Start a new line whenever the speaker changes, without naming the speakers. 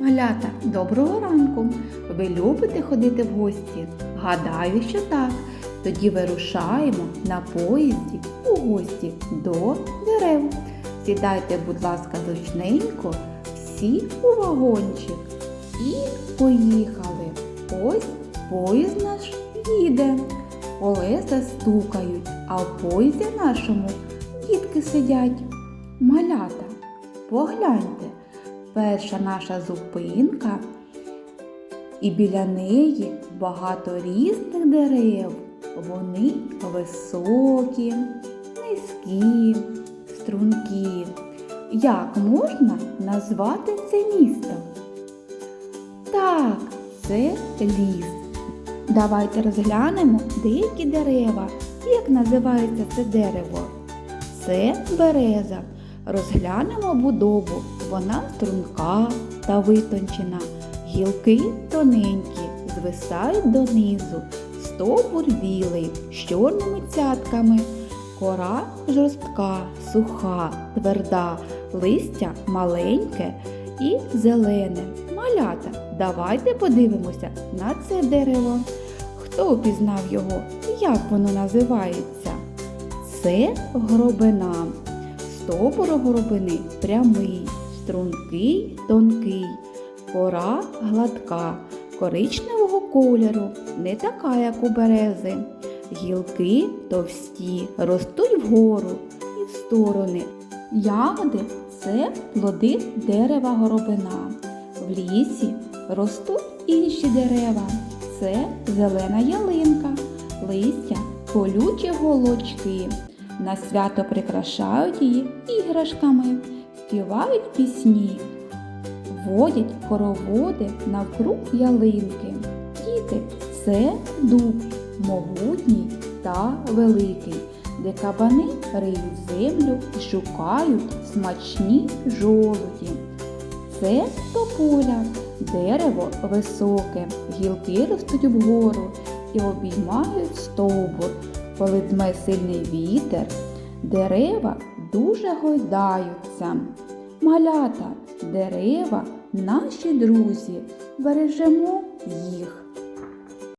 Малята, доброго ранку! Ви любите ходити в гості? Гадаю, що так. Тоді вирушаємо на поїзді у гості до дерев. Сідайте, будь ласка, зручненько, всі у вагончик. І поїхали. Ось поїзд наш їде. Колеса стукають, а в поїзді нашому дітки сидять. Малята, погляньте, перша наша зупинка, і біля неї багато різних дерев. Вони високі, низькі, стрункі. Як можна назвати це місто? Так, це ліс. Давайте розглянемо деякі дерева. Як називається це дерево? Це береза. Розглянемо будову. Вона струнка та витончена. Гілки тоненькі, звисають донизу. Стовбур білий з чорними цятками. Кора жорстка, суха, тверда, листя маленьке і зелене. Малята, давайте подивимося на це дерево. Хто впізнав його? Як воно називається? Це гробина. Стовбур горобини прямий, стрункий, тонкий, кора гладка, коричневого кольору, не така, як у берези. Гілки товсті, ростуть вгору і в сторони. Ягоди це плоди дерева горобина. В лісі ростуть інші дерева. Це зелена ялинка, листя, колючі голочки. На свято прикрашають її іграшками, співають пісні, водять хороводи навкруг ялинки. Діти це дуб, могутній та великий, де кабани риють землю і шукають смачні жолуді. Це тополя, дерево високе, гілки ростуть вгору і обіймають стовбур. Коли дме сильний вітер, дерева дуже гойдаються. Малята, дерева наші друзі, бережемо їх.